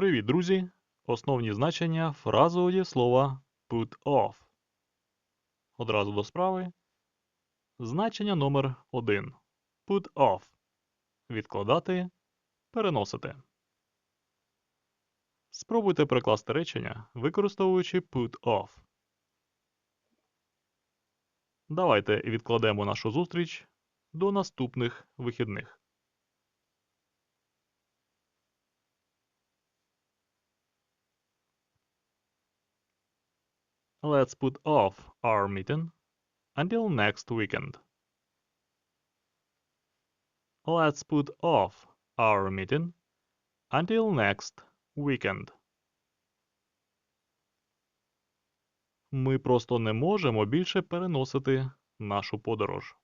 Привіт, друзі! Основні значення фразового слова put off. Одразу до справи. Значення номер 1. Put off. Відкладати, переносити. Спробуйте перекласти речення, використовуючи put off. Давайте відкладемо нашу зустріч до наступних вихідних. Let's put off our meeting until next weekend. Let's put off our meeting until next weekend. Ми просто не можемо більше переносити нашу подорож.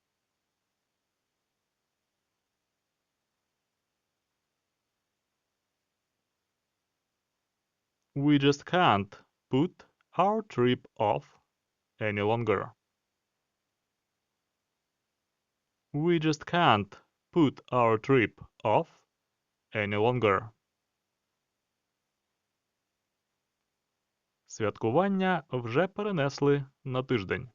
We just can't put our trip off any longer. We just can't put our trip off any longer. Святкування вже перенесли на тиждень.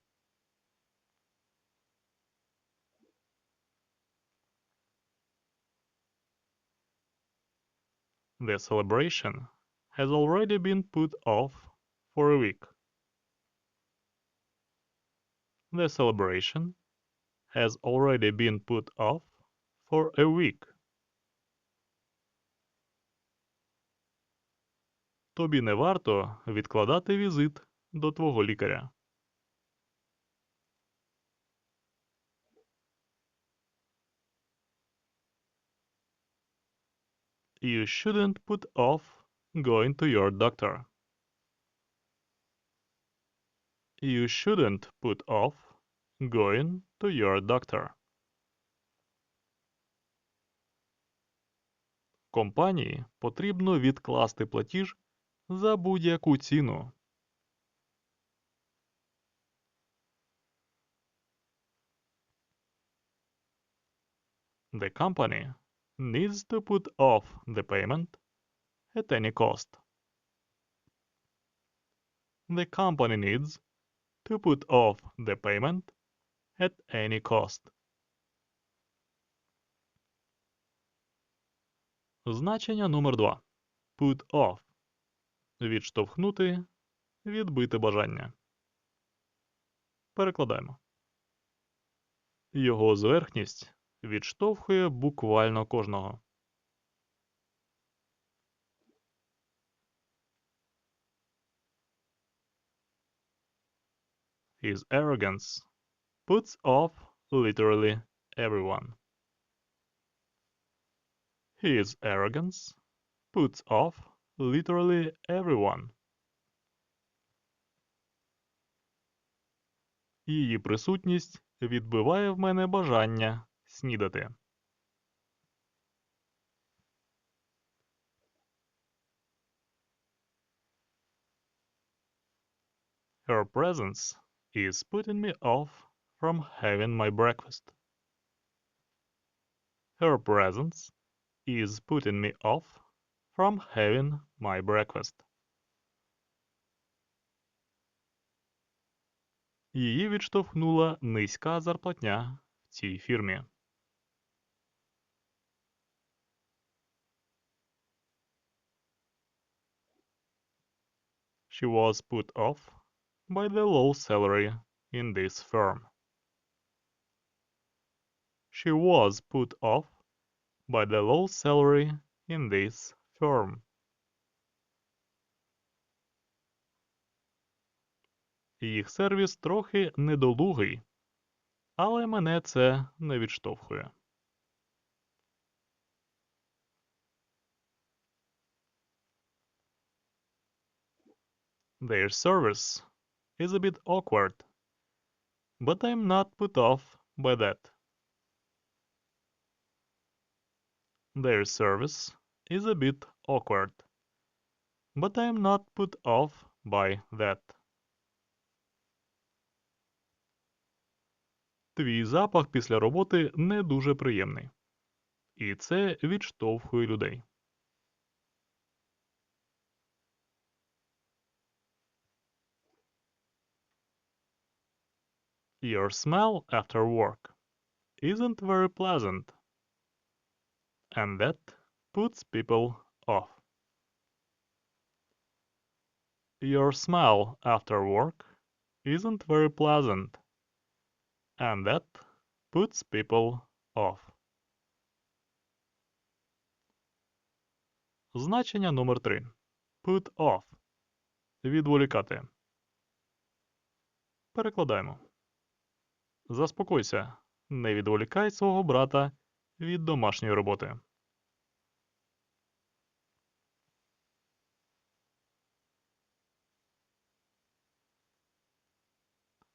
The celebration has already been put off for a week. The celebration has already been put off for a week. Тобі не варто відкладати візит до твого лікаря. You shouldn't put off going to your doctor. You shouldn't put off going to your doctor. Компанії потрібно відкласти платіж за будь-яку ціну. The company needs to put off the payment at any cost. The company needs to put off the payment at any cost. Значення номер 2. Put off. Відштовхнути, відбити бажання. Перекладаємо. Його зверхність відштовхує буквально кожного. His arrogance puts off literally everyone. His arrogance puts off literally everyone. Її присутність відбиває в мене бажання снідати. Her presence is putting me off from having my breakfast. Her presence is putting me off from having my breakfast. Її відштовхнула низька зарплатня в цій фірмі. She was put off by the low salary in this firm. She was put off by the low salary in this firm. Їх сервіс трохи недолугий, але мене це не відштовхує. Their service is a bit awkward, but I'm not put off by that. Their service is a bit awkward, but I'm not put off by that. Твій запах після роботи не дуже приємний. І це відштовхує людей. Your smell after work isn't very pleasant. And that puts people off. Your smell after work isn't very pleasant. And that puts people off. Значення номер 3. Put off. Відволікати. Перекладаємо. Заспокойся. Не відволікай свого брата від домашньої роботи.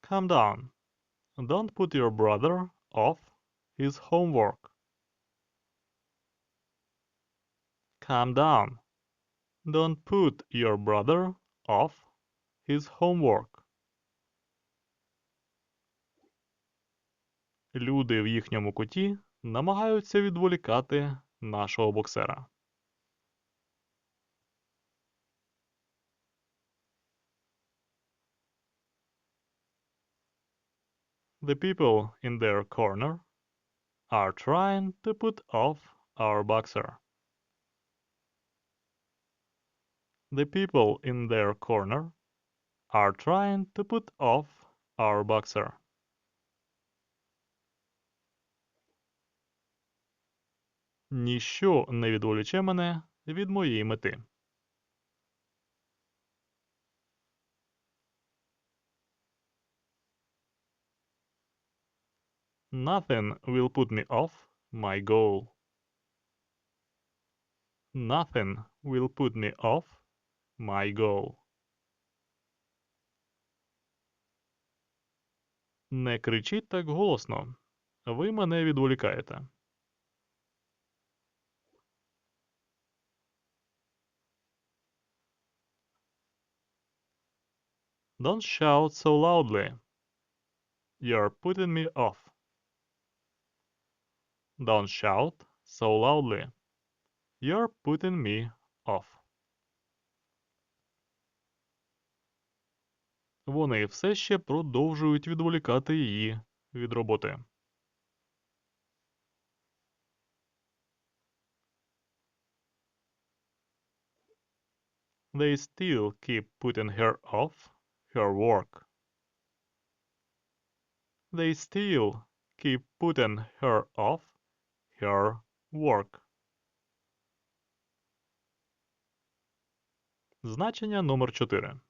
Calm down. Don't put your brother off his homework. Calm down. Don't put your brother off his homework. Люди в їхньому куті намагаються відволікати нашого боксера. The people in their corner are trying to put off our boxer. The people in their corner are trying to put off our boxer. Ніщо не відволіче мене від моєї мети. Nothing will put me off my goal. Nothing will put me off my goal. Не кричіть так голосно. Ви мене відволікаєте. Don't shout so loudly. You're putting me off. Don't shout so loudly. You're putting me off. Вони все ще продовжують відволікати її від роботи. They still keep putting her off her work. They still keep putting her off her work. Значення номер 4.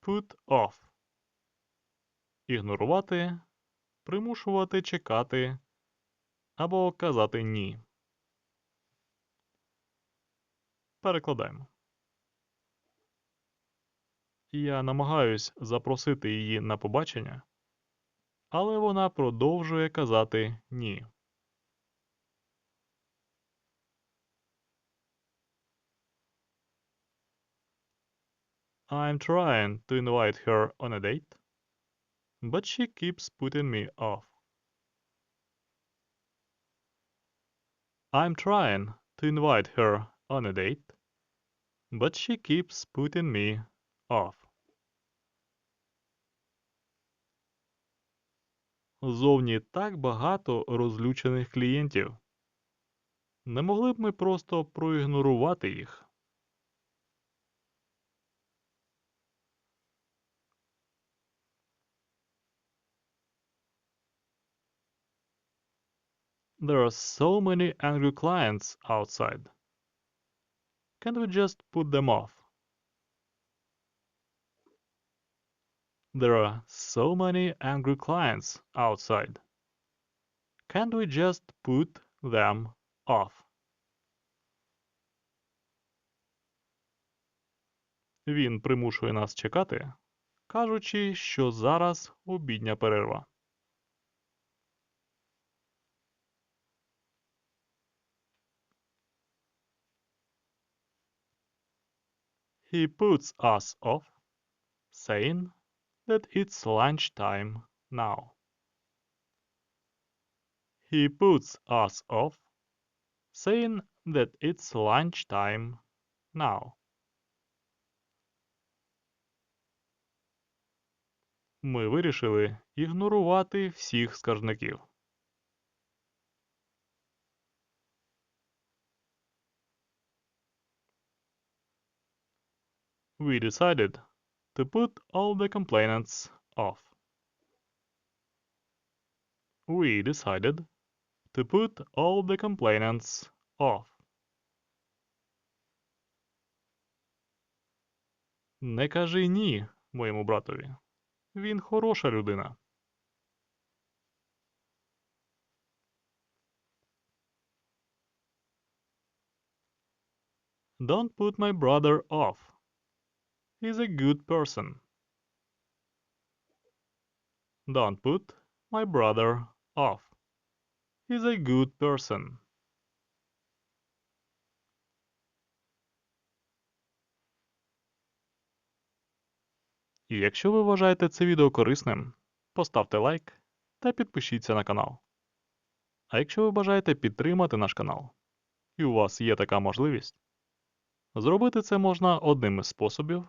Put off. Ігнорувати, примушувати чекати або казати ні. Перекладаємо. Я намагаюсь запросити її на побачення, але вона продовжує казати ні. I'm trying to invite her on a date, but she keeps putting me off. I'm trying to invite her on a date, but she keeps putting me off. Зовні так багато розлючених клієнтів. Не могли б ми просто проігнорувати їх? There are so many angry clients outside. Can't we just put them off? There are so many angry clients outside. Can't we just put them off? Він примушує нас чекати, кажучи, що зараз обідня перерва. He puts us off, saying that it's lunchtime now. He puts us off, saying that it's lunchtime now. Ми вирішили ігнорувати всіх скаржників. We decided to put all the complainants off. We decided to put all the complainants off. Не кажи ні моєму братові. Він хороша людина. Don't put my brother off. He's a good person. Don't put my brother off. He's a good person. І якщо ви вважаєте це відео корисним, поставте лайк та підпишіться на канал. А якщо ви бажаєте підтримати наш канал, і у вас є така можливість, зробити це можна одним із способів,